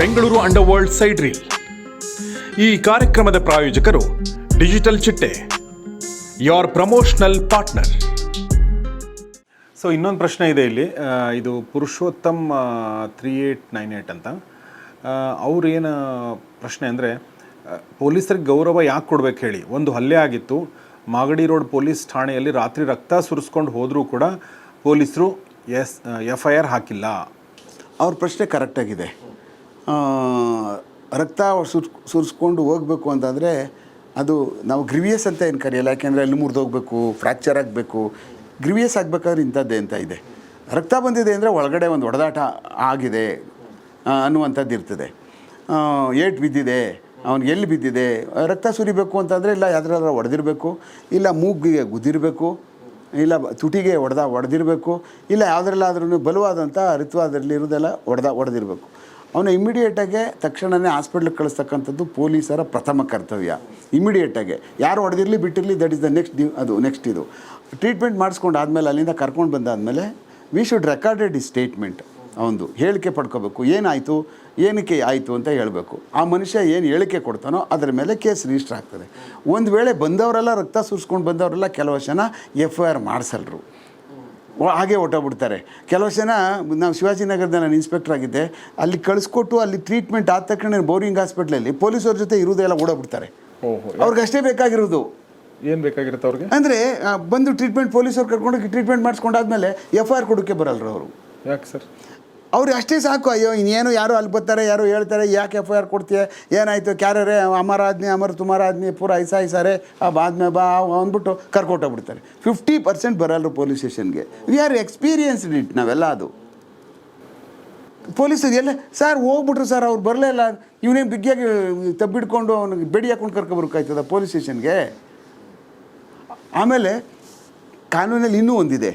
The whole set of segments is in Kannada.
Bengaluru underworld side reel. ಈ ಕಾರ್ಯಕ್ರಮದ ಪ್ರಾಯೋಜಕರು ಡಿಜಿಟಲ್ ಚಿಟ್ಟೆ ಯೋರ್ ಪ್ರಮೋಷನಲ್ ಪಾರ್ಟ್ನರ್ ಸೊ ಇನ್ನೊಂದು ಪ್ರಶ್ನೆ ಇದೆ ಇಲ್ಲಿ. ಇದು Purushottam three eight nine eight ಅಂತ. ಅವ್ರೇನು ಏನು ಪ್ರಶ್ನೆ ಅಂದರೆ ಪೊಲೀಸರಿಗೆ ಗೌರವ ಯಾಕೆ ಕೊಡ್ಬೇಕು ಹೇಳಿ. ಒಂದು ಹಲ್ಲೆ ಆಗಿತ್ತು. ಮಾಗಡಿ ರೋಡ್ ಪೊಲೀಸ್ ಠಾಣೆಯಲ್ಲಿ ರಾತ್ರಿ ರಕ್ತ ಸುರಿಸ್ಕೊಂಡು ಹೋದರೂ ಕೂಡ ಪೊಲೀಸರು ಎಸ್ ಎಫ್ ಐ ಆರ್ ಹಾಕಿಲ್ಲ. ಅವ್ರ ಪ್ರಶ್ನೆ ಕರೆಕ್ಟಾಗಿದೆ ರಕ್ತ ಸುರ್ ಸುರಿಸ್ಕೊಂಡು ಹೋಗಬೇಕು ಅಂತಂದರೆ ಅದು ನಾವು ಗ್ರಿವಿಯಸ್ ಅಂತ ಏನು ಕರೆಯಲ್ಲ, ಯಾಕೆಂದರೆ ಅಲ್ಲಿ ಮುರಿದೋಗ್ಬೇಕು ಫ್ರ್ಯಾಕ್ಚರ್ ಆಗಬೇಕು. ಗ್ರಿವಿಯಸ್ ಆಗಬೇಕಾದ್ರೆ ಇಂಥದ್ದೇ ಅಂತ ಇದೆ. ರಕ್ತ ಬಂದಿದೆ ಅಂದರೆ ಒಳಗಡೆ ಒಂದು ಹೊಡೆದಾಟ ಆಗಿದೆ ಅನ್ನುವಂಥದ್ದು ಇರ್ತದೆ. ಏಟ್ ಬಿದ್ದಿದೆ ಅವ್ನಿಗೆ ಎಲ್ಲಿ ಬಿದ್ದಿದೆ, ರಕ್ತ ಸುರಿಬೇಕು ಅಂತಂದರೆ ಇಲ್ಲ ಯಾವ್ದಾರ ಹೊಡೆದಿರಬೇಕು ಇಲ್ಲ ಮೂಗಿಗೆ ಗುದ್ದಿರಬೇಕು, ಇಲ್ಲ ತುಟಿಗೆ ಹೊಡೆದ ಹೊಡೆದಿರಬೇಕು ಇಲ್ಲ ಯಾವುದ್ರಲ್ಲಾದ್ರೂ ಬಲವಾದಂಥ ಋತುವಾದಲ್ಲಿ ಇರೋದೆಲ್ಲ ಹೊಡೆದ ಹೊಡೆದಿರಬೇಕು ಅವನು ಇಮಿಡಿಯೇಟಾಗೆ ತಕ್ಷಣವೇ ಹಾಸ್ಪಿಟ್ಲಿಗೆ ಕಳಿಸ್ತಕ್ಕಂಥದ್ದು ಪೊಲೀಸರ ಪ್ರಥಮ ಕರ್ತವ್ಯ. ಇಮಿಡಿಯೇಟಾಗೆ ಯಾರು ಹೊಡೆದಿರಲಿ, ಬಿಟ್ಟಿರಲಿ ದಟ್ ಇಸ್ ದ ನೆಕ್ಸ್ಟ್ ಅದು ನೆಕ್ಸ್ಟ್ ಇದು. ಟ್ರೀಟ್ಮೆಂಟ್ ಮಾಡಿಸ್ಕೊಂಡು ಆದಮೇಲೆ ಅಲ್ಲಿಂದ ಕರ್ಕೊಂಡು ಬಂದಾದಮೇಲೆ ವಿ ಶುಡ್ ರೆಕಾರ್ಡೆಡ್ ಈ ಸ್ಟೇಟ್ಮೆಂಟ್ ಅವನದು ಹೇಳಿಕೆ ಪಡ್ಕೋಬೇಕು. ಏನಾಯಿತು? ಏನಕ್ಕೆ ಆಯಿತು ಅಂತ ಹೇಳಬೇಕು. ಆ ಮನುಷ್ಯ ಏನು ಹೇಳಿಕೆ ಕೊಡ್ತಾನೋ ಅದರ ಮೇಲೆ ಕೇಸ್ ರಿಜಿಸ್ಟರ್ ಆಗ್ತದೆ. ಒಂದು ವೇಳೆ ಬಂದವರೆಲ್ಲ ರಕ್ತ ಸುರಿಸ್ಕೊಂಡು ಬಂದವರೆಲ್ಲ ಕೆಲವು ಜನ ಎಫ್ ಐ ಆರ್ ಮಾಡಿಸಲ್ರು. ಹಾಗೆ ಹೊಟ್ಟೋಗ್ಬಿಡ್ತಾರೆ ಕೆಲವು ಜನ ನಾವು ಶಿವಾಜಿನಗರದ ನಾನು ಇನ್ಸ್ಪೆಕ್ಟರ್ ಆಗಿದ್ದೆ ಅಲ್ಲಿ ಕಳಿಸ್ಕೊಟ್ಟು ಅಲ್ಲಿ ಟ್ರೀಟ್ಮೆಂಟ್ ಆದ ತಕ್ಷಣ ಬೋರಿಂಗ್ ಹಾಸ್ಪಿಟ್ಲಲ್ಲಿ ಪೊಲೀಸವ್ರ ಜೊತೆ ಇರೋದೆಲ್ಲ ಓಡೋಗ್ಬಿಡ್ತಾರೆ. ಅವ್ರಿಗಷ್ಟೇ ಅವ್ರಿಗೆ ಅಷ್ಟೇ ಬೇಕಾಗಿರೋದು. ಏನು ಬೇಕಾಗಿರುತ್ತೆ ಅವ್ರಿಗೆ? ಅಂದರೆ ಬಂದು ಟ್ರೀಟ್ಮೆಂಟ್ ಪೊಲೀಸವ್ರು ಕರ್ಕೊಂಡು ಟ್ರೀಟ್ಮೆಂಟ್ ಮಾಡಿಸ್ಕೊಂಡಾದ್ಮೇಲೆ ಎಫ್ ಐ ಆರ್ ಕೊಡೋಕ್ಕೆ ಬರಲ್ರು ಅವರು. ಯಾಕೆ ಸರ್? ಅವ್ರು ಅಷ್ಟೇ ಸಾಕು, ಅಯ್ಯೋ, ಇನ್ನೇನು ಯಾರು ಅಲ್ಲಿ ಬರ್ತಾರೆ, ಯಾರು ಹೇಳ್ತಾರೆ, ಯಾಕೆ ಎಫ್ ಐ ಆರ್ ಕೊಡ್ತೀಯ, ಏನಾಯಿತು ಕ್ಯಾರೇ ಅಮರ ಆದ್ನಿ ಅಮರ್ ತುಮಾರ ಆದ್ನಿ ಪೂರ ಐಸಾ ಐಸಾರೆ, ಆ ಬಾದ್ಮೆ ಬಾ ಅಂದ್ಬಿಟ್ಟು ಕರ್ಕೊಟ್ಟೋಗ್ಬಿಡ್ತಾರೆ ಫಿಫ್ಟಿ ಪರ್ಸೆಂಟ್ ಬರಲ್ರು ಪೊಲೀಸ್ ಸ್ಟೇಷನ್ಗೆ ವಿ ಆರ್ ಎಕ್ಸ್ಪೀರಿಯನ್ಸ್ಡ್ ಇಟ್ ನಾವೆಲ್ಲ ಅದು. ಪೊಲೀಸರು ಎಲ್ಲ ಸರ್ ಹೋಗ್ಬಿಟ್ರು ಸರ್ ಅವ್ರು ಬರಲೇ ಇಲ್ಲ. ಇವನೇ ಬಿಗ್ಗಿಯಾಗಿ ತಬ್ಬಿಡ್ಕೊಂಡು ಅವ್ನಿಗೆ ಬೆಡಿ ಹಾಕೊಂಡು ಕರ್ಕೊಬರ್ಕಾಯ್ತದ ಪೊಲೀಸ್ ಸ್ಟೇಷನ್ಗೆ ಆಮೇಲೆ ಕಾನೂನಲ್ಲಿ ಇನ್ನೂ ಒಂದಿದೆ.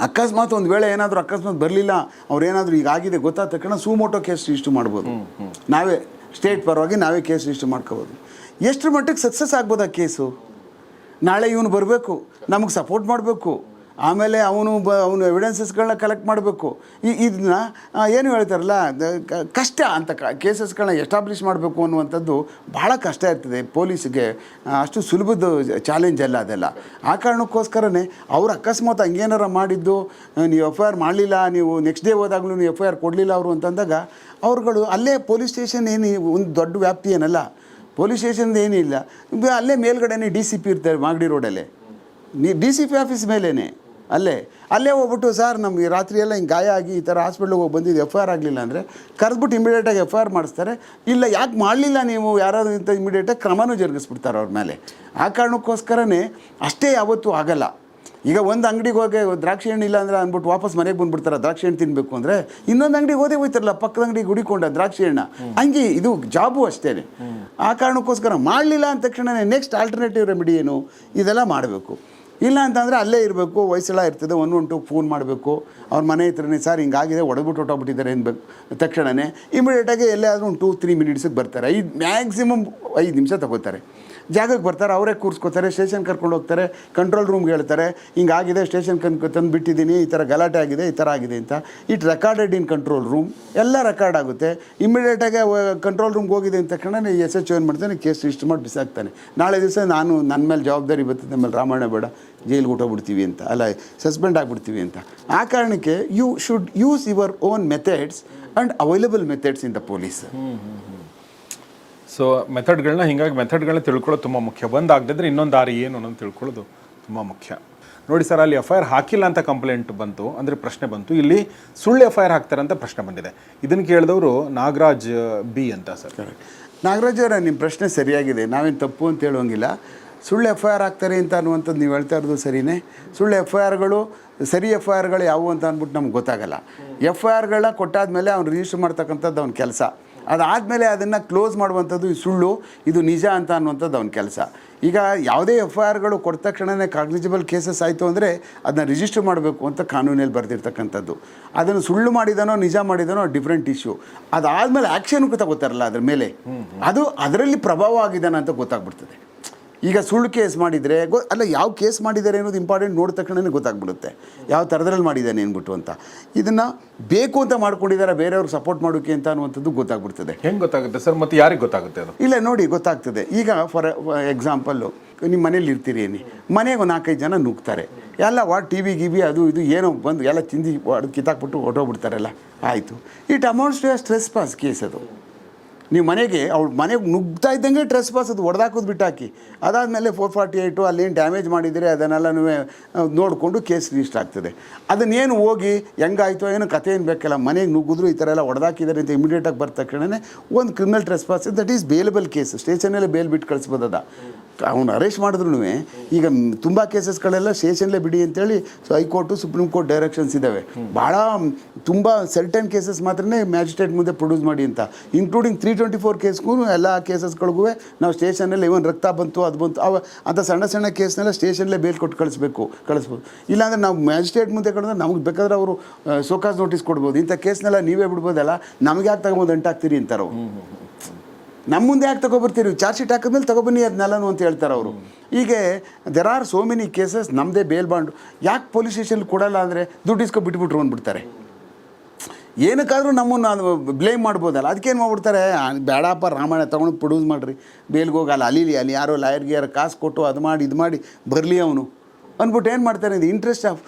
ಅಕಸ್ಮಾತ್ ಒಂದು ವೇಳೆ ಏನಾದರೂ ಅಕಸ್ಮಾತ್ ಬರಲಿಲ್ಲ ಅವ್ರೇನಾದರೂ ಈಗ ಆಗಿದೆ ಗೊತ್ತಾದ ತಕ್ಷಣ ಸುಮೋಟೋ ಕೇಸ್ ರಿಜಿಸ್ಟರ್ ಮಾಡ್ಬೋದು. ನಾವೇ ಸ್ಟೇಟ್ ಪರವಾಗಿ ನಾವೇ ಕೇಸ್ ರಿಜಿಸ್ಟರ್ ಮಾಡ್ಕೋಬೋದು. ಎಷ್ಟರ ಮಟ್ಟಿಗೆ ಸಕ್ಸಸ್ ಆಗ್ಬೋದು ಆ ಕೇಸು? ನಾಳೆ ಇವನು ಬರಬೇಕು ನಮಗೆ ಸಪೋರ್ಟ್ ಮಾಡಬೇಕು. ಆಮೇಲೆ ಅವನು ಬ, ಅವನು ಎವಿಡೆನ್ಸಸ್ಗಳನ್ನ ಕಲೆಕ್ಟ್ ಮಾಡಬೇಕು. ಈ, ಇದನ್ನ ಏನು ಹೇಳ್ತಾರಲ್ಲ ಕಷ್ಟ ಅಂತ ಕೇಸಸ್ಗಳನ್ನ ಎಸ್ಟಾಬ್ಲಿಷ್ ಮಾಡಬೇಕು ಅನ್ನುವಂಥದ್ದು ಭಾಳ ಕಷ್ಟ ಇರ್ತದೆ ಪೊಲೀಸ್ಗೆ. ಅಷ್ಟು ಸುಲಭದ ಚಾಲೆಂಜ್ ಅಲ್ಲ ಅದೆಲ್ಲ. ಆ ಕಾರಣಕ್ಕೋಸ್ಕರನೇ ಅವ್ರು ಅಕಸ್ಮಾತ್ ಹಂಗೇನಾರ ಮಾಡಿದ್ದು ನೀವು ಎಫ್ ಐ ಆರ್ ಮಾಡಲಿಲ್ಲ, ನೀವು ನೆಕ್ಸ್ಟ್ ಡೇ ಹೋದಾಗಲೂ ನೀವು ಎಫ್ ಐ ಆರ್ ಕೊಡಲಿಲ್ಲ ಅವರು ಅಂತಂದಾಗ, ಅವ್ರುಗಳು ಅಲ್ಲೇ ಪೊಲೀಸ್ ಸ್ಟೇಷನ್ ಏನು ಒಂದು ದೊಡ್ಡ ವ್ಯಾಪ್ತಿ ಏನಲ್ಲ. ಪೊಲೀಸ್ ಸ್ಟೇಷನ್ದು ಏನಿಲ್ಲ. ಅಲ್ಲೇ ಮೇಲ್ಗಡೆನೇ ಡಿ ಸಿ ಪಿ ಇರ್ತಾರೆ ಮಾಗಡಿ ರೋಡಲ್ಲೇ ನೀ ಡಿ ಸಿ ಪಿ ಆಫೀಸ್ ಮೇಲೇ ಅಲ್ಲೇ ಅಲ್ಲೇ ಹೋಗ್ಬಿಟ್ಟು ಸರ್ ನಮಗೆ ರಾತ್ರಿ ಎಲ್ಲ ಹಿಂಗೆ ಗಾಯ ಆಗಿ ಈ ಥರ ಹಾಸ್ಪಿಟ್ಲಿಗೆ ಹೋಗಿ ಬಂದಿದ್ದು ಎಫ್ ಐ ಆರ್ ಆಗಲಿಲ್ಲ ಅಂದರೆ ಕರೆದ್ಬಿಟ್ಟು ಇಮಿಡಿಯೇಟಾಗಿ ಎಫ್ ಐ ಆರ್ ಮಾಡಿಸ್ತಾರೆ. ಇಲ್ಲ, ಯಾಕೆ ಮಾಡಲಿಲ್ಲ ನೀವು? ಯಾರಾದ್ರೂ ಇಂಥ ಇಮಿಡಿಯೇಟಾಗಿ ಕ್ರಮನೂ ಜರುಗಿಸ್ಬಿಡ್ತಾರೆ ಅವ್ರ ಮೇಲೆ. ಆ ಕಾರಣಕ್ಕೋಸ್ಕರನೇ ಅಷ್ಟೇ ಯಾವತ್ತೂ ಆಗಲ್ಲ. ಈಗ ಒಂದು ಅಂಗಡಿಗೆ ಹೋಗಿ ದ್ರಾಕ್ಷಿ ಹಣ್ಣು ಇಲ್ಲ ಅಂದರೆ ಅಂದ್ಬಿಟ್ಟು ವಾಪಸ್ ಮನೆಗೆ ಬಂದ್ಬಿಡ್ತಾರೆ, ದ್ರಾಕ್ಷಿ ಹಣ್ಣು ತಿನ್ನಬೇಕು ಅಂದರೆ ಇನ್ನೊಂದು ಅಂಗಡಿಗೆ ಹೋದೇ ಹೋಯ್ತಾರಲ್ಲ, ಪಕ್ಕದ ಅಂಗಡಿಗೆ ಹುಡಿಕೊಂಡ ದ್ರಾಕ್ಷಿ ಹಣ್ಣ. ಹಂಗೆ ಇದು ಜಾಬು ಅಷ್ಟೇ ಆ ಕಾರಣಕ್ಕೋಸ್ಕರ ಮಾಡಲಿಲ್ಲ ಅಂದ ತಕ್ಷಣವೇ ನೆಕ್ಸ್ಟ್ ಆಲ್ಟರ್ನೇಟಿವ್ ರೆಮಿಡಿ ಏನು? ಇದೆಲ್ಲ ಮಾಡಬೇಕು. ಇಲ್ಲ ಅಂತಂದರೆ ಅಲ್ಲೇ ಇರಬೇಕು ವಯಸ್ಸೆಲ್ಲ ಇರ್ತದೆ ಒನ್ ಒನ್ ಟು ಫೋನ್ ಮಾಡಬೇಕು. ಅವ್ರ ಮನೆ ಹತ್ರನೇ, ಸರ್ ಹಿಂಗಾಗಿದೆ ಹೊಡೆದ್ಬಿಟ್ಟು ಹೊಟ್ಟೋಗ್ಬಿಟ್ಟಿದ್ದಾರೆ ಅನ್ಬೇಕು ತಕ್ಷಣವೇ ಇಮಿಡಿಯೇಟಾಗಿ ಎಲ್ಲೇ ಆದರೂ ಒಂದು ಟೂ ತ್ರೀ ಮಿನಿಟ್ಸಿಗೆ ಬರ್ತಾರೆ. ಐದು ಮ್ಯಾಕ್ಸಿಮಮ್ ಐದು ನಿಮಿಷ ತಗೋತಾರೆ. ಜಾಗಕ್ಕೆ ಬರ್ತಾರೆ, ಅವರೇ ಕೂರಿಸ್ಕೋತಾರೆ, ಸ್ಟೇಷನ್ ಕರ್ಕೊಂಡು ಹೋಗ್ತಾರೆ ಕಂಟ್ರೋಲ್ ರೂಮ್ಗೆ ಹೇಳ್ತಾರೆ, ಹಿಂಗಾಗಿದೆ, ಸ್ಟೇಷನ್ ಕನ್ಕೊ ತಂದು ಬಿಟ್ಟಿದ್ದೀನಿ, ಈ ಥರ ಗಲಾಟೆ ಆಗಿದೆ, ಈ ಥರ ಆಗಿದೆ ಅಂತ. It recorded in control room ಎಲ್ಲ ರೆಕಾರ್ಡ್ ಆಗುತ್ತೆ. ಇಮಿಡಿಯೇಟಾಗಿ ಕಂಟ್ರೋಲ್ ರೂಮ್ಗೆ ಹೋಗಿದೆ ಅಂತ ತಕ್ಷಣ ಎಸ್ ಎಚ್ ಏನು ಮಾಡ್ತಾನೆ, ಕೇಸ್ ರಿಜಿಸ್ಟರ್ ಮಾಡಿ ಬಿಸಾಕ್ತಾನೆ. ನಾಳೆ ದಿವಸ ನಾನು, ನನ್ನ ಮೇಲೆ ಜವಾಬ್ದಾರಿ ಬರ್ತದೆ ಮೇಲೆ ರಾಮಾಯಣ ಬೇಡ, ಜೈಲಿಗೆ ಊಟಬಿಡ್ತೀವಿ ಅಂತ, ಅಲ್ಲ ಸಸ್ಪೆಂಡ್ ಆಗಿಬಿಡ್ತೀವಿ ಅಂತ. ಆ ಕಾರಣಕ್ಕೆ you should use your own methods and available methods in the police so ಮೆಥಡ್ಗಳನ್ನ ಹಿಂಗಾಗಿ ಮೆಥಡ್ಗಳನ್ನ ತಿಳ್ಕೊಳ್ಳೋದು ತುಂಬ ಮುಖ್ಯ. ಒಂದು ಆಗದಿದ್ರೆ ಇನ್ನೊಂದು ದಾರಿ ಏನು ಅನ್ನೋದು ತಿಳ್ಕೊಳ್ಳೋದು ತುಂಬ ಮುಖ್ಯ. ನೋಡಿ ಸರ್, ಅಲ್ಲಿ ಎಫ್ ಐ ಆರ್ ಹಾಕಿಲ್ಲ ಅಂತ ಕಂಪ್ಲೇಂಟ್ ಬಂತು, ಅಂದರೆ ಪ್ರಶ್ನೆ ಬಂತು. ಇಲ್ಲಿ ಸುಳ್ಳು ಎಫ್ ಐ ಆರ್ ಹಾಕ್ತಾರೆ ಅಂತ ಪ್ರಶ್ನೆ ಬಂದಿದೆ. ಇದನ್ನು ಕೇಳಿದವರು ನಾಗರಾಜ್ ಬಿ ಅಂತ ಸರ್. ನಾಗರಾಜ್ ಅವರ ನಿಮ್ಮ ಪ್ರಶ್ನೆ ಸರಿಯಾಗಿದೆ. ನಾವೇನು ತಪ್ಪು ಅಂತ ಹೇಳೋಂಗಿಲ್ಲ ಸುಳ್ಳು ಎಫ್ ಐ ಆರ್ ಹಾಕ್ತಾರೆ ಅಂತ ಅನ್ನುವಂಥದ್ದು ನೀವು ಹೇಳ್ತಾ ಇರೋದು ಸರಿಯೇ ಸುಳ್ಳು ಎಫ್ ಐ ಆರ್ಗಳು ಸರಿ ಎಫ್ ಐ ಆರ್ಗಳು ಯಾವುವು ಅಂತ ಅಂದ್ಬಿಟ್ಟು ನಮ್ಗೆ ಗೊತ್ತಾಗಲ್ಲ. ಎಫ್ ಐ ಆರ್ಗಳನ್ನ ಕೊಟ್ಟಾದ್ಮೇಲೆ ಅವ್ನು ರಿಜಿಸ್ಟರ್ ಮಾಡ್ತಕ್ಕಂಥದ್ದು ಅವ್ನ ಕೆಲಸ. ಅದಾದಮೇಲೆ ಅದನ್ನು ಕ್ಲೋಸ್ ಮಾಡುವಂಥದ್ದು ಈ ಸುಳ್ಳು ಇದು ನಿಜ ಅಂತ ಅನ್ನುವಂಥದ್ದು ಅವನ ಕೆಲಸ. ಈಗ ಯಾವುದೇ ಎಫ್ ಐ ಆರ್ಗಳು ಕೊಟ್ಟ ತಕ್ಷಣವೇ ಕಾಗ್ನಿಜಿಬಲ್ ಕೇಸಸ್ ಆಯಿತು ಅಂದರೆ ಅದನ್ನ ರಿಜಿಸ್ಟರ್ ಮಾಡಬೇಕು ಅಂತ ಕಾನೂನಲ್ಲಿ ಬರೆದಿರ್ತಕ್ಕಂಥದ್ದು. ಅದನ್ನು ಸುಳ್ಳು ಮಾಡಿದನೋ ನಿಜ ಮಾಡಿದನೋ ಡಿಫ್ರೆಂಟ್ ಇಶ್ಯೂ ಅದಾದಮೇಲೆ ಆ್ಯಕ್ಷನ್ ತಗೋತಾರಲ್ಲ ಅದ್ರ ಮೇಲೆ. ಅದು ಅದರಲ್ಲಿ ಪ್ರಭಾವ ಆಗಿದ್ದಾನೆ ಅಂತ ಗೊತ್ತಾಗ್ಬಿಡ್ತದೆ. ಈಗ ಸುಳ್ಳು ಕೇಸ್ ಮಾಡಿದರೆ ಗೊ ಅಲ್ಲ ಯಾವ ಕೇಸ್ ಮಾಡಿದ್ದಾರೆ ಅನ್ನೋದು ಇಂಪಾರ್ಟೆಂಟ್ ನೋಡಿದ ತಕ್ಷಣನೇ ಗೊತ್ತಾಗ್ಬಿಡುತ್ತೆ. ಯಾವ ಥರದ್ರಲ್ಲಿ ಮಾಡಿದ್ದಾನೆ ಅಂದ್ಬಿಟ್ಟು ಅಂತ. ಇದನ್ನು ಬೇಕು ಅಂತ ಮಾಡ್ಕೊಂಡಿದ್ದಾರೆ ಬೇರೆಯವ್ರಿಗೆ ಸಪೋರ್ಟ್ ಮಾಡೋಕೆ ಅಂತ ಅನ್ನುವಂಥದ್ದು ಗೊತ್ತಾಗ್ಬಿಡ್ತದೆ. ಹೆಂಗೆ ಗೊತ್ತಾಗುತ್ತೆ ಸರ್? ಮತ್ತು ಯಾರಿಗೆ ಗೊತ್ತಾಗುತ್ತೆ ಅದು? ಇಲ್ಲ ನೋಡಿ ಗೊತ್ತಾಗ್ತದೆ. ಈಗ ಫಾರ್ ಎಕ್ಸಾಂಪಲ್ಲು ನಿಮ್ಮ ಮನೇಲಿ ಇರ್ತೀರಿ ಏನಿ? ಮನೆಗೆ ಒಂದು ನಾಲ್ಕೈದು ಜನ ನುಗ್ತಾರೆ. ಎಲ್ಲ ವಾ ಟಿ ವಿ ಗಿವಿ ಅದು ಇದು ಏನೋ ಬಂದು ಎಲ್ಲ ತಿಂದು ಅದು ಕಿತ್ತಾಕ್ಬಿಟ್ಟು ಹೊಟ್ಟೋಗ್ಬಿಡ್ತಾರಲ್ಲ ಆಯಿತು. It amounts to trespass case ಅದು. ನೀವು ಮನೆಗೆ, ಅವ್ಳು ಮನೆಗೆ ನುಗ್ತಾ ಇದ್ದಂಗೆ ಟ್ರೆಸ್ ಪಾಸ್ ಅದು ಹೊಡೆದಾಕೋದು ಬಿಟ್ಟಾಕಿ. ಅದಾದಮೇಲೆ ಫೋರ್ ಫಾರ್ಟಿ ಏಯ್ಟು ಅಲ್ಲೇನು ಡ್ಯಾಮೇಜ್ ಮಾಡಿದರೆ ಅದನ್ನೆಲ್ಲನೂ ನೋಡಿಕೊಂಡು ಕೇಸ್ ರಿಜಿಸ್ಟರ್ ಆಗ್ತದೆ. ಅದನ್ನೇನು ಹೋಗಿ, ಹೆಂಗಾಯ್ತೋ, ಏನು ಕಥೆ ಏನು ಬೇಕಲ್ಲ, ಮನೆಗೆ ನುಗ್ಗಿದ್ರು ಈ ಥರ ಎಲ್ಲ ಹೊಡೆದಾಕಿದ್ದಾರೆ ಅಂತ ಇಮಿಡಿಯೇಟಾಗಿ ಬರ್ತ ತಕ್ಷಣವೇ ಒಂದು criminal trespass that is bailable case ಸ್ಟೇಷನಲ್ಲೇ bail ಬಿಟ್ಟು ಕಳಿಸ್ಬೋದದ. ಅವ್ನು ಅರೆಸ್ಟ್ ಮಾಡಿದ್ರು ಈಗ ತುಂಬ ಕೇಸಸ್ಗಳೆಲ್ಲ ಸ್ಟೇಷನ್ಲೇ ಬಿಡಿ ಅಂತೇಳಿ ಹೈಕೋರ್ಟು, ಸುಪ್ರೀಂ ಕೋರ್ಟ್ ಡೈರೆಕ್ಷನ್ಸ್ ಇದ್ದಾವೆ. ಭಾಳ, ತುಂಬ ಸರ್ಟನ್ ಕೇಸಸ್ ಮಾತ್ರನೇ ಮ್ಯಾಜಿಸ್ಟ್ರೇಟ್ ಮುಂದೆ ಪ್ರೊಡ್ಯೂಸ್ ಮಾಡಿ ಅಂತ. ಇನ್ಕ್ಲೂಡಿಂಗ್ ತ್ರೀ ಟ್ವೆಂಟಿ ಫೋರ್ ಕೇಸ್ಗೂ ಎಲ್ಲ ಕೇಸಸ್ಗಳಿಗೂ ನಾವು ಸ್ಟೇಷನಲ್ಲಿ ಇವನ್ ರಕ್ತ ಬಂತು, ಅದು ಬಂತು, ಅವ ಅಂಥ ಸಣ್ಣ ಸಣ್ಣ ಕೇಸ್ನೆಲ್ಲ ಸ್ಟೇಷನ್ಲೇ ಬೇಲ್ ಕೊಟ್ಟು ಕಳಿಸ್ಬೇಕು, ಕಳಿಸ್ಬೋದು. ಇಲ್ಲಾಂದ್ರೆ ನಾವು ಮ್ಯಾಜಿಸ್ಟ್ರೇಟ್ ಮುಂದೆ ಕಳೆದ್ರೆ ನಮ್ಗೆ ಬೇಕಾದ್ರೆ ಅವರು ಸೋಕಾಸ್ ನೋಟಿಸ್ ಕೊಡ್ಬೋದು. ಇಂಥ ಕೇಸ್ನೆಲ್ಲ ನೀವೇ ಬಿಡ್ಬೋದಲ್ಲ, ನಮಗೆ ಯಾಕೆ ತಗೊಂಡು ಅಂಟಾಗ್ತೀರಿ ಅಂತಾರೆ ಅವ್ರು. ನಮ್ಮ ಮುಂದೆ ಯಾಕೆ ತಗೊಬರ್ತೀರಿ? ಚಾರ್ಜ್ ಶೀಟ್ ಹಾಕಿದ್ಮೇಲೆ ತಗೊಬನ್ನಿ ನೆಲನು ಅಂತ ಹೇಳ್ತಾರೆ ಅವರು. ಹೀಗೆ there are so many cases ನಮ್ಮದೇ ಬೇಲ್ ಬಾಂಡ್ ಯಾಕೆ ಪೊಲೀಸ್ ಸ್ಟೇಷನ್ ಕೊಡಲ್ಲ ಅಂದರೆ ದುಡ್ಡು ಇಸ್ಕೊ ಬಿಟ್ಬಿಟ್ರು ಅಂದ್ಬಿಡ್ತಾರೆ. ಏನಕ್ಕಾದರೂ ನಮ್ಮನ್ನು ಬ್ಲೇಮ್ ಮಾಡ್ಬೋದಲ್ಲ. ಅದಕ್ಕೇನು ಮಾಡ್ಬಿಡ್ತಾರೆ? ಬೇಡಪ್ಪ ರಾಮಾಯಣ ತೊಗೊಂಡು ಪ್ರೊಡ್ಯೂಸ್ ಮಾಡಿರಿ. ಬೇಲ್ಗೆ ಹೋಗಲ್ಲ. ಅಲಿಲಿ, ಅಲ್ಲಿ ಯಾರೋ ಲಾಯರ್ಗೆ ಯಾರು ಕಾಸು ಕೊಟ್ಟು ಅದು ಮಾಡಿ, ಇದು ಮಾಡಿ, ಬರಲಿ ಅವನು. ಅಂದ್ಬಿಟ್ಟು ಏನು ಮಾಡ್ತಾರೆ ಇದು interest of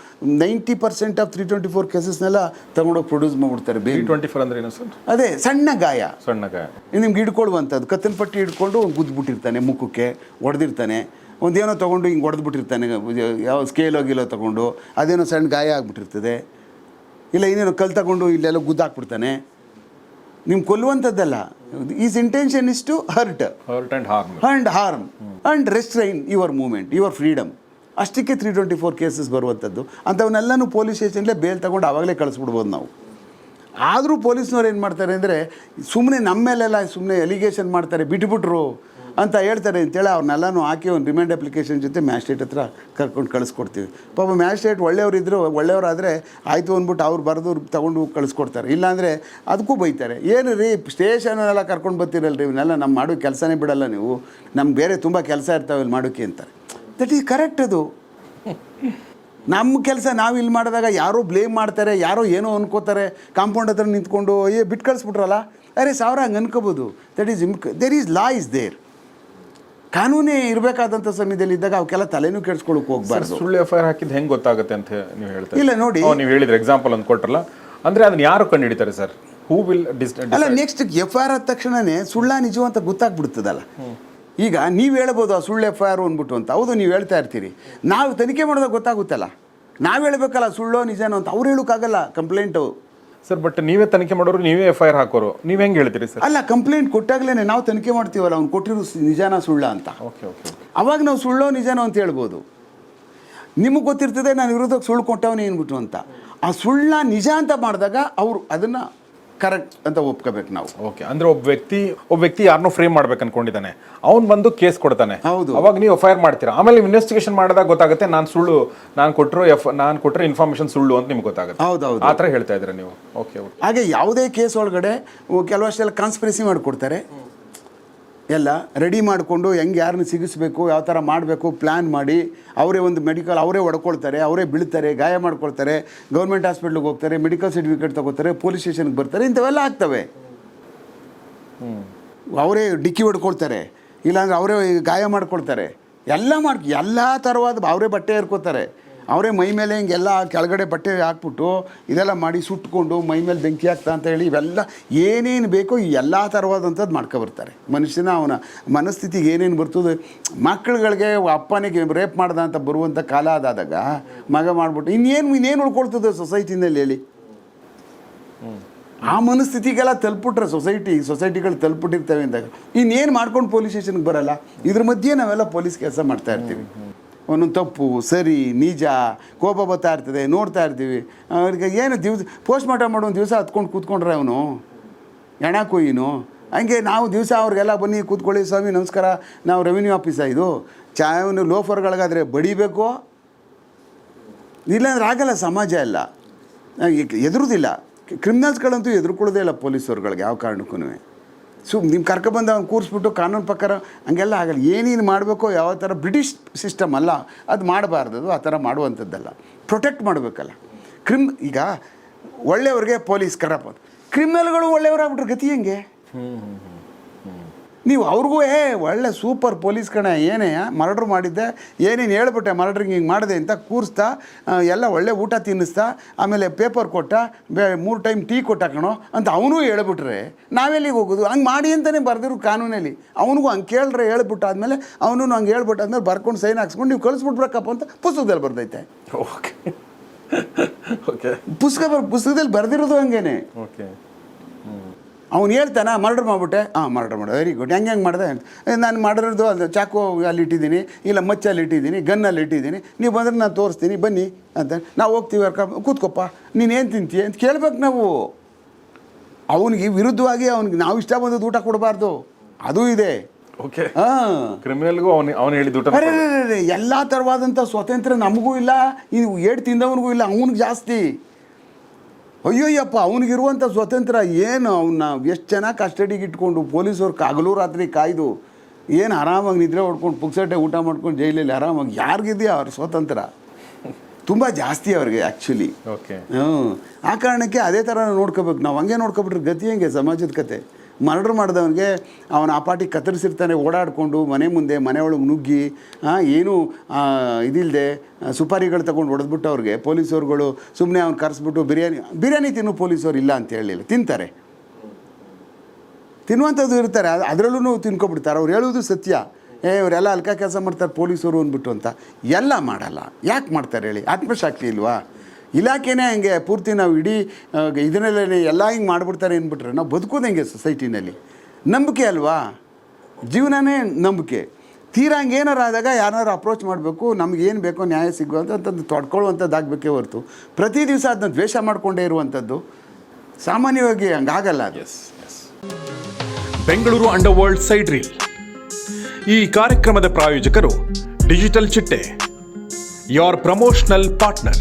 ninety percent of three twenty four ಕೇಸಸ್ನೆಲ್ಲ ತಗೊಂಡೋಗಿ ಪ್ರೊಡ್ಯೂಸ್ ಮಾಡಿಬಿಡ್ತಾರೆ ಬೇರೆ ಟ್ವೆಂಟಿ ಫೋರ್ ಅಂದ್ರೆ ಏನು ಸರ್? ಅದೇ ಸಣ್ಣ ಗಾಯ. ಸಣ್ಣ ಗಾಯ. ನಿಮ್ಗೆ ಹಿಡ್ಕೊಳ್ಳುವಂಥದ್ದು ಕತ್ತಿನ ಪಟ್ಟಿ ಹಿಡ್ಕೊಂಡು ಗುದ್ದುಬಿಟ್ಟಿರ್ತಾನೆ ಮುಖಕ್ಕೆ ಹೊಡೆದಿರ್ತಾನೆ ಒಂದೇನೋ ತೊಗೊಂಡು ಹಿಂಗೆ ಹೊಡೆದ್ಬಿಟ್ಟಿರ್ತಾನೆ ಯಾವ ಸ್ಕೇಲ್ ಗೀಲೋ ತೊಗೊಂಡು ಅದೇನೋ ಸಣ್ಣ ಗಾಯ ಆಗಿಬಿಟ್ಟಿರ್ತದೆ. ಇಲ್ಲ ಇನ್ನೇನೋ ಕಲ್ ತಗೊಂಡು ಇಲ್ಲೆಲ್ಲ ಗುದ್ದಾಕ್ಬಿಡ್ತಾನೆ ನಿಮ್ಗೆ ಕೊಲ್ಲುವಂಥದ್ದಲ್ಲ is intention is to hurt hurt and harm and harm and restrain your movement your freedom ಅಷ್ಟಕ್ಕೆ ತ್ರೀ ಟ್ವೆಂಟಿ ಫೋರ್ ಕೇಸಸ್ ಬರುವಂಥದ್ದು. ಅಂಥವನ್ನೆಲ್ಲನೂ ಪೊಲೀಸ್ ಸ್ಟೇಷನ್ಲೇ ಬೇಲ್ ತಗೊಂಡು ಆವಾಗಲೇ ಕಳಿಸ್ಬಿಡ್ಬೋದು ನಾವು. ಆದರೂ ಪೊಲೀಸ್ನವ್ರು ಏನು ಮಾಡ್ತಾರೆ ಅಂದರೆ ಸುಮ್ಮನೆ ನಮ್ಮ ಮೇಲೆಲ್ಲ ಸುಮ್ಮನೆ ಎಲಿಗೇಷನ್ ಮಾಡ್ತಾರೆ, ಬಿಟ್ಬಿಟ್ರು ಅಂತ ಹೇಳ್ತಾರೆ ಅಂತೇಳಿ ಅವ್ರನ್ನೆಲ್ಲನೂ ಹಾಕಿ ಒಂದು ರಿಮೈಂಡ್ ಅಪ್ಲಿಕೇಶನ್ ಜೊತೆ ಮ್ಯಾಜಿಸ್ಟ್ರೇಟ್ ಹತ್ರ ಕರ್ಕೊಂಡು ಕಳಿಸ್ಕೊಡ್ತೀವಿ. ಪಾಪ ಮ್ಯಾಜಿಸ್ಟ್ರೇಟ್ ಒಳ್ಳೆಯವರಿದ್ದರು ಒಳ್ಳೆಯವರಾದರೆ ಆಯಿತು ಅಂದ್ಬಿಟ್ಟು ಅವ್ರು ಬರೆದು ತಗೊಂಡು ಕಳಿಸ್ಕೊಡ್ತಾರೆ. ಇಲ್ಲಾಂದರೆ ಅದಕ್ಕೂ ಬೈತಾರೆ. ಏನು ರೀ ಸ್ಟೇಷನ್ನೆಲ್ಲ ಕರ್ಕೊಂಡು ಬರ್ತೀರಲ್ಲ ರೀ ಇವನ್ನೆಲ್ಲ ನಮ್ಮ ಮಾಡೋ ಕೆಲಸನೇ ಬಿಡಲ್ಲ ನೀವು. ನಮ್ಗೆ ಬೇರೆ ತುಂಬ ಕೆಲಸ ಇರ್ತಾವೆ ಇಲ್ಲಿ ಮಾಡೋಕ್ಕೆ ಅಂತಾರೆ ದಟ್ ಈಸ್ ಕರೆಕ್ಟ್ ಅದು. ನಮ್ಮ ಕೆಲಸ ನಾವು ಇಲ್ಲಿ ಮಾಡಿದಾಗ ಯಾರೋ ಬ್ಲೇಮ್ ಮಾಡ್ತಾರೆ ಯಾರೋ ಏನೋ ಅನ್ಕೋತಾರೆ ಕಾಂಪೌಂಡ್ ಹತ್ರ ನಿಂತ್ಕೊಂಡು ಏ ಬಿಟ್ಟು ಕಳಿಸ್ಬಿಟ್ರಲ್ಲ? ಅರೆ ಸಾವಿರ ಹಂಗೆ ಅನ್ಕೋಬೋದು. That is ಇಮ್ಕ್ there is law is there ಕಾನೂನೇ ಇರಬೇಕಾದಂಥ ಸಮಯದಲ್ಲಿ ಇದ್ದಾಗ ಅವಕ್ಕೆಲ್ಲ ತಲೆನೂ ಕೆಡ್ಸ್ಕೊಳಕ್ಕೆ ಹೋಗ್ಬಾರ್ದು. ಸುಳ್ಳು ಎಫ್ ಐ ಆರ್ ಹಾಕಿದ್ದು ಹೆಂಗೆ ಗೊತ್ತಾಗುತ್ತೆ ಅಂತ ನೀವು ಹೇಳ್ತೀರಿ ಇಲ್ಲ ನೋಡಿ. ನೀವು ಹೇಳಿದ್ರೆ ಎಕ್ಸಾಂಪಲ್ ಅಂತ ಕೊಟ್ರಲ್ಲ. ಅಂದರೆ ಅದನ್ನ ಯಾರು ಕಂಡು ಹಿಡಿತಾರೆ ಸರ್? ಹೂ ವಿಲ್ ಡಿಸ್ ಅಲ್ಲ ನೆಕ್ಸ್ಟ್ ಎಫ್ ಐ ಆರ್ ಆದ ತಕ್ಷಣವೇ ಸುಳ್ಳ ನಿಜವಂತ ಗೊತ್ತಾಗ್ಬಿಡ್ತದಲ್ಲ. ಈಗ ನೀವು ಹೇಳ್ಬೋದು ಆ ಸುಳ್ಳು ಎಫ್ ಐ ಆರ್ ಅಂದ್ಬಿಟ್ಟು ಅಂತ. ಹೌದು ನೀವು ಹೇಳ್ತಾ ಇರ್ತೀರಿ. ನಾವು ತನಿಖೆ ಮಾಡಿದಾಗ ಗೊತ್ತಾಗುತ್ತಲ್ಲ? ನಾವು ಹೇಳಬೇಕಲ್ಲ ಸುಳ್ಳೋ ನಿಜನೋ ಅಂತ. ಅವ್ರು ಹೇಳೋಕ್ಕಾಗಲ್ಲ ಕಂಪ್ಲೇಂಟು ಸರ್ ಬಟ್ ನೀವೇ ತನಿಖೆ ಮಾಡೋರು ನೀವೇ ಎಫ್ ಐ ಆರ್ ಹಾಕೋರು. ನೀವು ಹೆಂಗೆ ಹೇಳ್ತೀರಿ ಸರ್ ಅಲ್ಲ ಕಂಪ್ಲೇಂಟ್ ಕೊಟ್ಟಾಗಲೇ ನಾವು ತನಿಖೆ ಮಾಡ್ತೀವಲ್ಲ ಅವ್ನು ಕೊಟ್ಟಿರೋ ನಿಜಾನ ಸುಳ್ಳ ಅಂತ. ಓಕೆ ಓಕೆ ಅವಾಗ ನಾವು ಸುಳ್ಳೋ ನಿಜನೋ ಅಂತ ಹೇಳ್ಬೋದು. ನಿಮಗೆ ಗೊತ್ತಿರ್ತದೆ ನಾನು ವಿರೋಧಕ್ಕೆ ಸುಳ್ಳು ಕೊಟ್ಟವನೇ ಏನ್ಬಿಟ್ಟು ಅಂತ. ಆ ಸುಳ್ಳ ನಿಜ ಅಂತ ಮಾಡಿದಾಗ ಅವರು ಅದನ್ನು ಕರೆಕ್ಟ್ ಅಂತ ಒಪ್ಕೋಬೇಕು ನಾವು. ಓಕೆ ಅಂದ್ರೆ ಒಬ್ಬ ವ್ಯಕ್ತಿ ಒಬ್ಬ ವ್ಯಕ್ತಿ ಯಾರನ್ನೋ ಫ್ರೇಮ್ ಮಾಡ್ಬೇಕು ಅನ್ಕೊಂಡಿದ್ದಾನೆ. ಅವ್ನು ಬಂದು ಕೇಸ್ ಕೊಡ್ತಾನೆ. ಹೌದು. ಅವಾಗ ನೀವು ಎಫ್ ಐ ಆರ್ ಮಾಡ್ತೀರಾ? ಆಮೇಲೆ ಇನ್ವೆಸ್ಟಿಗೇಷನ್ ಮಾಡಿದಾಗ ಗೊತ್ತಾಗುತ್ತೆ ನಾನು ಸುಳ್ಳು ನಾನು ಕೊಟ್ಟರು ಎಫ್ ನಾನು ಕೊಟ್ಟರೆ ಇನ್ಫಾರ್ಮೇಶನ್ ಸುಳ್ಳು ಅಂತ ನಿಮ್ಗೆ ಗೊತ್ತಾಗುತ್ತೆ. ಹೌದೌದು. ಆ ಥರ ಹೇಳ್ತಾ ಇದ್ದೀರಾ ನೀವು? Okay okay. ಹಾಗೆ ಯಾವುದೇ ಕೇಸ್ ಒಳಗಡೆ ಕೆಲವಷ್ಟೆಲ್ಲ ಕಾನ್ಸ್ಪಿರಸಿ ಮಾಡಿಕೊಡ್ತಾರೆ. ಎಲ್ಲ ರೆಡಿ ಮಾಡಿಕೊಂಡು ಹೆಂಗೆ ಯಾರನ್ನ ಸಿಗಿಸ್ಬೇಕು ಯಾವ ಥರ ಮಾಡಬೇಕು ಪ್ಲ್ಯಾನ್ ಮಾಡಿ ಅವರೇ ಒಂದು ಮೆಡಿಕಲ್ ಅವರೇ ಹೊಡ್ಕೊಳ್ತಾರೆ ಅವರೇ ಬೀಳ್ತಾರೆ ಗಾಯ ಮಾಡ್ಕೊಳ್ತಾರೆ ಗೌರ್ಮೆಂಟ್ ಹಾಸ್ಪಿಟ್ಲಿಗೆ ಹೋಗ್ತಾರೆ ಮೆಡಿಕಲ್ ಸರ್ಟಿಫಿಕೇಟ್ ತಗೋತಾರೆ ಪೊಲೀಸ್ ಸ್ಟೇಷನ್ಗೆ ಬರ್ತಾರೆ ಇಂಥವೆಲ್ಲ ಆಗ್ತವೆ. ಅವರೇ ಡಿಕ್ಕಿ ಹೊಡ್ಕೊಳ್ತಾರೆ ಇಲ್ಲಾಂದ್ರೆ ಅವರೇ ಗಾಯ ಮಾಡ್ಕೊಳ್ತಾರೆ. ಎಲ್ಲ ಮಾಡ್ಕೊ ಎಲ್ಲ ಥರವಾದ ಅವರೇ ಬಟ್ಟೆ ಏರ್ಕೋತಾರೆ ಅವರೇ ಮೈ ಮೇಲೆ ಹಿಂಗೆಲ್ಲ ಕೆಳಗಡೆ ಬಟ್ಟೆ ಹಾಕ್ಬಿಟ್ಟು ಇದೆಲ್ಲ ಮಾಡಿ ಸುಟ್ಕೊಂಡು ಮೈ ಮೇಲೆ ಬೆಂಕಿ ಹಾಕ್ತಾ ಅಂತ ಹೇಳಿ ಇವೆಲ್ಲ ಏನೇನು ಬೇಕೋ ಎಲ್ಲ ಥರವಾದಂಥದ್ದು ಮಾಡ್ಕೊಬರ್ತಾರೆ. ಮನುಷ್ಯನ ಅವನ ಮನಸ್ಥಿತಿಗೆ ಏನೇನು ಬರ್ತದೆ? ಮಕ್ಕಳುಗಳಿಗೆ ಅಪ್ಪನಿಗೆ ರೇಪ್ ಮಾಡ್ದ ಅಂತ ಬರುವಂಥ ಕಾಲ ಅದಾದಾಗ ಮಗ ಮಾಡಿಬಿಟ್ಟು ಇನ್ನೇನು ಇನ್ನೇನು ಉಳ್ಕೊಳ್ತದೆ ಸೊಸೈಟಿನಲ್ಲಿ ಹೇಳಿ? ಆ ಮನಸ್ಥಿತಿಗೆಲ್ಲ ತಲುಪಿಟ್ರೆ ಸೊಸೈಟಿ ಸೊಸೈಟಿಗಳು ತಲುಪಿಟ್ಟಿರ್ತವೆ ಅಂದಾಗ ಇನ್ನೇನು ಮಾಡ್ಕೊಂಡು ಪೊಲೀಸ್ ಸ್ಟೇಷನ್ಗೆ ಬರಲ್ಲ? ಇದ್ರ ಮಧ್ಯೆ ನಾವೆಲ್ಲ ಪೊಲೀಸ್ ಕೆಲಸ ಮಾಡ್ತಾ ಇರ್ತೀವಿ. ಒಂದೊಂದು ತಪ್ಪು, ಸರಿ, ನಿಜ, ಕೋಪ ಬರ್ತಾ ಇರ್ತದೆ, ನೋಡ್ತಾ ಇರ್ತೀವಿ. ಅವ್ರಿಗೆ ಏನು ದಿವಸ ಪೋಸ್ಟ್ ಮಾರ್ಟಮ್ ಮಾಡೋ ಒಂದು ದಿವಸ ಹತ್ಕೊಂಡು ಕೂತ್ಕೊಂಡ್ರೆ ಅವನು? ಎಣ ಕೊಯ್ಯಿನು? ಹಂಗೆ ನಾವು ದಿವಸ ಅವ್ರಿಗೆಲ್ಲ ಬನ್ನಿ, ಕೂತ್ಕೊಳ್ಳಿ, ಸ್ವಾಮಿ, ನಮಸ್ಕಾರ, ನಾವು ರೆವಿನ್ಯೂ ಆಫೀಸ ಇದು? ಚಾವನು ಲೋಫರ್ಗಳಿಗಾದರೆ ಬಡಿಬೇಕು? ಇಲ್ಲಾಂದ್ರೆ ಆಗಲ್ಲ, ಸಮಾಜ ಎಲ್ಲ. ಎದುರುದಿಲ್ಲ. ಕ್ರಿಮಿನಲ್ಸ್ಗಳಂತೂ ಎದುರುಕೊಳ್ಳೋದೇ ಇಲ್ಲ ಪೊಲೀಸವ್ರುಗಳಿಗೆ ಯಾವ ಕಾರಣಕ್ಕೂ ಸುಮ್ ನಿಮ್ಮ ಕರ್ಕೊಬಂದು ಅವ್ನು ಕೂರಿಸ್ಬಿಟ್ಟು ಕಾನೂನು ಪ್ರಕಾರ ಹಂಗೆಲ್ಲ ಆಗಲ್ಲ. ಏನೇನು ಮಾಡಬೇಕೋ ಯಾವ ಥರ ಬ್ರಿಟಿಷ್ ಸಿಸ್ಟಮ್ ಅಲ್ಲ, ಅದು ಮಾಡಬಾರ್ದು ಅದು ಆ ಥರ ಮಾಡುವಂಥದ್ದಲ್ಲ. ಪ್ರೊಟೆಕ್ಟ್ ಮಾಡಬೇಕಲ್ಲ. ಕ್ರಿಮ್ ಈಗ ಒಳ್ಳೆಯವ್ರಿಗೆ ಪೊಲೀಸ್ ಕರಪ್ಪ ಕ್ರಿಮಿನಲ್ಗಳು ಒಳ್ಳೆಯವರಾಗ್ಬಿಟ್ರೆ ಗತಿ ಹೆಂಗೆ? ನೀವು ಅವ್ರಿಗೂ ಏ ಒಳ್ಳೆ ಸೂಪರ್ ಪೊಲೀಸ್ ಕಣ ಏನೇ ಮರ್ಡ್ರ್ ಮಾಡಿದ್ದೆ ಏನೇನು ಹೇಳ್ಬಿಟ್ಟೆ ಮರ್ಡ್ರಿಂಗ್ ಹಿಂಗೆ ಮಾಡಿದೆ ಅಂತ ಕೂರಿಸ್ತಾ ಎಲ್ಲ ಒಳ್ಳೆ ಊಟ ತಿನ್ನಿಸ್ತಾ ಆಮೇಲೆ ಪೇಪರ್ ಕೊಟ್ಟ ಬೇ ಮೂರು ಟೈಮ್ ಟೀ ಕೊಟ್ಟ ಕಣೋ ಅಂತ ಅವನು ಹೇಳ್ಬಿಟ್ರೆ ನಾವೆಲ್ಲಿಗೆ ಹೋಗೋದು? ಹಂಗೆ ಮಾಡಿ ಅಂತಲೇ ಬರೆದಿರು ಕಾನೂನಲ್ಲಿ. ಅವನಿಗೂ ಹಂಗೆ ಕೇಳ್ರೆ ಹೇಳ್ಬಿಟ್ಟು ಆದಮೇಲೆ ಅವನು ಹಂಗೆ ಹೇಳ್ಬಿಟ್ಟು ಆದ್ಮೇಲೆ ಬರ್ಕೊಂಡು ಸೈನ್ ಹಾಕ್ಸ್ಕೊಂಡು ನೀವು ಕಳಿಸ್ಬಿಟ್ಬೇಕಪ್ಪ ಅಂತ ಪುಸ್ತಕದಲ್ಲಿ ಬರ್ದೈತೆ. ಓಕೆ. ಓಕೆ. ಪುಸ್ತಕ ಪುಸ್ತಕದಲ್ಲಿ ಬರೆದಿರೋದು ಹಂಗೇನೆ. ಓಕೆ. ಅವ್ನು ಹೇಳ್ತಾನೆ ಮರ್ಡರ್ ಮಾಡ್ಬಿಟ್ಟೆ. ಹಾಂ ಮರ್ಡರ್ ಮಾಡೋದು ವೆರಿ ಗುಡ್ ಹೆಂಗೆ ಹೆಂಗೆ ಮಾಡಿದೆ? ನಾನು ಮಾಡಿರೋದು ಅದು ಚಾಕು ಅಲ್ಲಿ ಇಟ್ಟಿದ್ದೀನಿ ಇಲ್ಲ ಮಚ್ಚಲ್ಲಿ ಇಟ್ಟಿದ್ದೀನಿ ಗನ್ನಲ್ಲಿ ಇಟ್ಟಿದ್ದೀನಿ. ನೀವು ಬಂದರೆ ನಾನು ತೋರಿಸ್ತೀನಿ ಬನ್ನಿ ಅಂತ. ನಾವು ಹೋಗ್ತೀವಿ ಅರ್ಕ ಕೂತ್ಕೊಪ್ಪ. ನೀನೇನು ತಿಂತೀಯ ಅಂತ ಕೇಳ್ಬೇಕು ನಾವು. ಅವನಿಗೆ ವಿರುದ್ಧವಾಗಿ ಅವ್ನಿಗೆ ನಾವು ಇಷ್ಟ ಬಂದದ್ದು ಊಟ ಕೊಡಬಾರ್ದು. ಅದು ಇದೆ. ಓಕೆ ಕ್ರಿಮಿನಲ್ಗೂ ಅವನು ಅವನು ಹೇಳಿದ ಊಟ ಎಲ್ಲ ಥರವಾದಂಥ ಸ್ವಾತಂತ್ರ್ಯ ನಮಗೂ ಇಲ್ಲ ಇದು ಏಟ್ ತಿಂದವನಿಗೂ ಇಲ್ಲ ಅವನಿಗೆ ಜಾಸ್ತಿ. ಅಯ್ಯೋಯ್ಯಪ್ಪ ಅವನಿಗಿರುವಂಥ ಸ್ವತಂತ್ರ ಏನು? ಅವನ್ನ ಎಷ್ಟು ಚೆನ್ನಾಗಿ ಕಸ್ಟಡಿಗೆ ಇಟ್ಕೊಂಡು ಪೊಲೀಸವ್ರು ಕಾಗಲು ರಾತ್ರಿ ಕಾಯ್ದು ಏನು ಆರಾಮಾಗಿ ನಿದ್ರೆ ಹೊಡ್ಕೊಂಡು ಪುಕ್ಸಟ್ಟೆ ಊಟ ಮಾಡ್ಕೊಂಡು ಜೈಲಲ್ಲಿ ಆರಾಮಾಗಿ ಯಾರಿಗಿದೆಯಾ ಅವ್ರ ಸ್ವತಂತ್ರ ತುಂಬ ಜಾಸ್ತಿ ಅವ್ರಿಗೆ ಆ್ಯಕ್ಚುಲಿ ಓಕೆ ಹ್ಞೂ ಆ ಕಾರಣಕ್ಕೆ ಅದೇ ಥರ ನೋಡ್ಕೋಬೇಕು. ನಾವು ಹಂಗೆ ನೋಡ್ಕೊಬಿಟ್ರೆ ಗತಿ ಹೆಂಗೆ ಸಮಾಜದ ಕತೆ? ಮರ್ಡರ್ ಮಾಡಿದವನಿಗೆ ಅವನ ಆ ಪಾಟಿ ಕತ್ತರಿಸಿರ್ತಾನೆ, ಓಡಾಡಿಕೊಂಡು ಮನೆ ಮುಂದೆ ಮನೆ ಒಳಗೆ ನುಗ್ಗಿ ಏನು ಇದಿಲ್ಲದೆ ಸುಪಾರಿಗಳು ತಗೊಂಡು ಹೊಡೆದ್ಬಿಟ್ಟು ಅವ್ರಿಗೆ ಪೊಲೀಸವ್ರುಗಳು ಸುಮ್ಮನೆ ಅವ್ನು ಕರೆಸ್ಬಿಟ್ಟು ಬಿರಿಯಾನಿ ಬಿರಿಯಾನಿ ತಿನ್ನು ಪೊಲೀಸವ್ರು ಇಲ್ಲ ಅಂತ ಹೇಳಲಿಲ್ಲ, ತಿಂತಾರೆ. ತಿನ್ನುವಂಥದ್ದು ಇರ್ತಾರೆ, ಅದು ಅದರಲ್ಲೂ ತಿನ್ಕೊಬಿಡ್ತಾರೆ, ಅವ್ರು ಹೇಳೋದು ಸತ್ಯ. ಏ, ಇವರೆಲ್ಲ ಅಲ್ಕ ಕೆಲಸ ಮಾಡ್ತಾರೆ ಪೊಲೀಸರು ಅಂದ್ಬಿಟ್ಟು ಅಂತ. ಎಲ್ಲ ಮಾಡಲ್ಲ, ಯಾಕೆ ಮಾಡ್ತಾರೆ ಹೇಳಿ ಆತ್ಮಶಾಕ್ತಿ ಇಲ್ವಾ? ಇಲಾಖೆನೇ ಹಂಗೆ ಪೂರ್ತಿ ನಾವು ಇಡೀ ಇದನ್ನೆಲ್ಲೇ ಎಲ್ಲ ಹಿಂಗೆ ಮಾಡಿಬಿಡ್ತಾರೆ ಅಂದ್ಬಿಟ್ರೆ ನಾವು ಬದುಕೋದು ಹೆಂಗೆ ಸೊಸೈಟಿನಲ್ಲಿ? ನಂಬಿಕೆ ಅಲ್ವಾ? ಜೀವನನೇ ನಂಬಿಕೆ. ತೀರಾ ಹಂಗೆ ಏನಾರು ಆದಾಗ ಯಾರು ಅಪ್ರೋಚ್ ಮಾಡಬೇಕು, ನಮ್ಗೆ ಏನು ಬೇಕೋ ನ್ಯಾಯ ಸಿಗುವಂಥ ಅಂತದ್ದು ತೊಡ್ಕೊಳ್ಳುವಂಥದ್ದಾಗಬೇಕೇ ಹೊರತು. ಪ್ರತಿ ದಿವಸ ಅದನ್ನ ದ್ವೇಷ ಮಾಡಿಕೊಂಡೇ ಇರುವಂಥದ್ದು ಸಾಮಾನ್ಯವಾಗಿ ಹಂಗಾಗಲ್ಲ ಅದು. Bengaluru underworld side reel. ಈ ಕಾರ್ಯಕ್ರಮದ ಪ್ರಾಯೋಜಕರು ಡಿಜಿಟಲ್ ಚಿಟ್ಟೆ ಯೋರ್ ಪ್ರಮೋಷನಲ್ ಪಾರ್ಟ್ನರ್